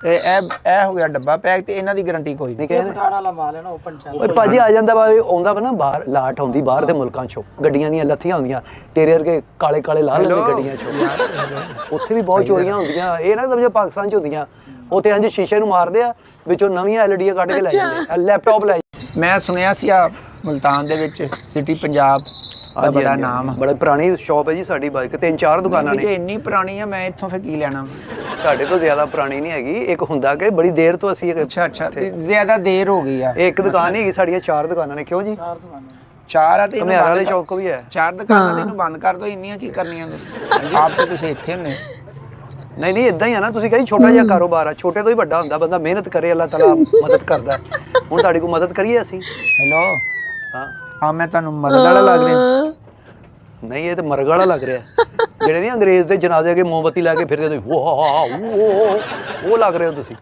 ਤੇ ਇਹ ਇਹ ਹੋ ਗਿਆ ਡੱਬਾ ਪੈਕ ਤੇ ਇਹਨਾਂ ਦੀ ਗਾਰੰਟੀ ਕੋਈ ਨਹੀਂ। ਇਹ ਪਠਾਣ ਵਾਲਾ ਮਾਲ ਹੈ ਨਾ ਓਪਨ ਚੱਲ ਓਏ ਭਾਜੀ ਆ ਜਾਂਦਾ ਵਾ ਇਹ ਆਉਂਦਾ ਵਾ ਨਾ ਬਾਹਰ ਲਾਟ ਆਉਂਦੀ ਬਾਹਰ ਦੇ ਮੁਲਕਾਂ ਚੋਂ। ਗੱਡੀਆਂ ਦੀਆਂ ਲੱਥੀਆਂ ਹੁੰਦੀਆਂ ਤੇਰੇ ਵਰਗੇ ਕਾਲੇ ਕਾਲੇ ਲਾਲ ਲੈਂਦੇ Hello? ਗੱਡੀਆਂ ਚੋਂ। ਉੱਥੇ ਵੀ ਬਹੁਤ ਚੋਰੀਆਂ ਹੁੰਦੀਆਂ ਇਹ ਨਾ ਸਮਝੋ ਪਾਕਿਸਤਾਨ ਚ ਹੁੰਦੀਆਂ। ਉੱਥੇ ਇੰਜ ਸ਼ੀਸ਼ੇ ਨੂੰ ਮਾਰਦੇ ਆ ਵਿੱਚੋਂ ਨਵੀਆਂ ਐਲਡੀਆਂ ਕੱਢ ਕੇ ਲੈ ਜਾਂਦੇ ਆ ਲੈਪਟਾਪ ਲੈ ਮੈਂ ਸੁਣਿਆ ਸੀ ਆ ਮੁਲਤਾਨ ਦੇ ਵਿੱਚ ਸਿਟੀ ਪੰਜਾਬ। ਬੜਾ ਨਾਮ। ਬੜਾ ਪੁਰਾਣੀ ਸ਼ਾਪ ਹੈ ਜੀ ਸਾਡੀ ਬਾਈਕ ਤਿੰਨ ਚਾਰ ਦੁਕਾਨਾਂ ਜੇ ਨੇ। ਇੰਨੀ ਪੁਰਾਣੀ ਆ ਮੈਂ ਇੱਥੋਂ ਫੇ ਕੀ ਲੈਣਾ? ਸਾਡੇ ਤੋਂ ਜ਼ਿਆਦਾ ਪੁਰਾਣੀ ਨਹੀਂ ਹੈਗੀ ਇੱਕ ਹੁੰਦਾ ਕਿ ਬੜੀ ਦੇਰ ਤੋਂ ਅਸੀਂ ਇੱਕ ਅੱਛਾ ਅੱਛਾ ਜ਼ਿਆਦਾ ਦੇਰ ਹੋ ਗਈ ਆ। ਇੱਕ ਦੁਕਾਨ ਨਹੀਂ ਹੈਗੀ ਸਾਡੀਆਂ ਚਾਰ ਦੁਕਾਨਾਂ ਨੇ ਕਿਉਂ ਜੀ? ਚਾਰ ਦੁਕਾਨਾਂ ਚਾਰ ਆ ਤੇ ਇਹਨੂੰ ਬੰਦ ਚੌਕ ਵੀ ਹੈ? ਚਾਰ ਦੁਕਾਨਾਂ ਤੇ ਇਹਨੂੰ ਬੰਦ ਕਰ ਦੋ ਇੰਨੀਆਂ ਕੀ ਕਰਨੀਆਂ ਤੁਸੀਂ ਆਪ ਤੇ ਤੁਸੀਂ ਇੱਥੇ ਹੁੰਨੇ। ਨਹੀਂ ਨਹੀਂ ਇਦਾਂ ਹੀ ਆ ਨਾ ਤੁਸੀਂ ਕਹੀ ਛੋਟਾ ਜਿਹਾ ਕਾਰੋਬਾਰ ਆ ਛੋਟੇ ਤੋਂ ਹੀ ਵੱਡਾ ਹੁੰਦਾ ਬੰਦਾ ਮਿਹਨਤ ਕਰੇ ਅੱਲਾਹ ਤਾਲਾ ਮਦਦ ਕਰਦਾ। ਹੁਣ ਤੁਹਾਡੀ ਕੋਲ ਮਦਦ ਕਰੀਏ ਅਸੀਂ? ਹੈਲੋ ਹਾਂ। ਆ ਮੈਂ ਤੁਹਾਨੂੰ ਮਦਦ ਵਾਲਾ ਲੱਗ ਰਿਹਾ। ਨਹੀਂ, ਇਹ ਤਾਂ ਮਰਗ ਵਾਲਾ ਲੱਗ ਰਿਹਾ। ਜਿਹੜੇ ਨਹੀਂ ਅੰਗਰੇਜ਼ ਦੇ ਜਨਾਜ਼ੇ ਅਗੇ ਮੋਮਬਤੀ ਲਾ ਕੇ ਫਿਰਦੇ ਨੇ ਉਹ ਉਹ ਲੱਗ ਰਹੇ ਹੋ ਤੁਸੀਂ।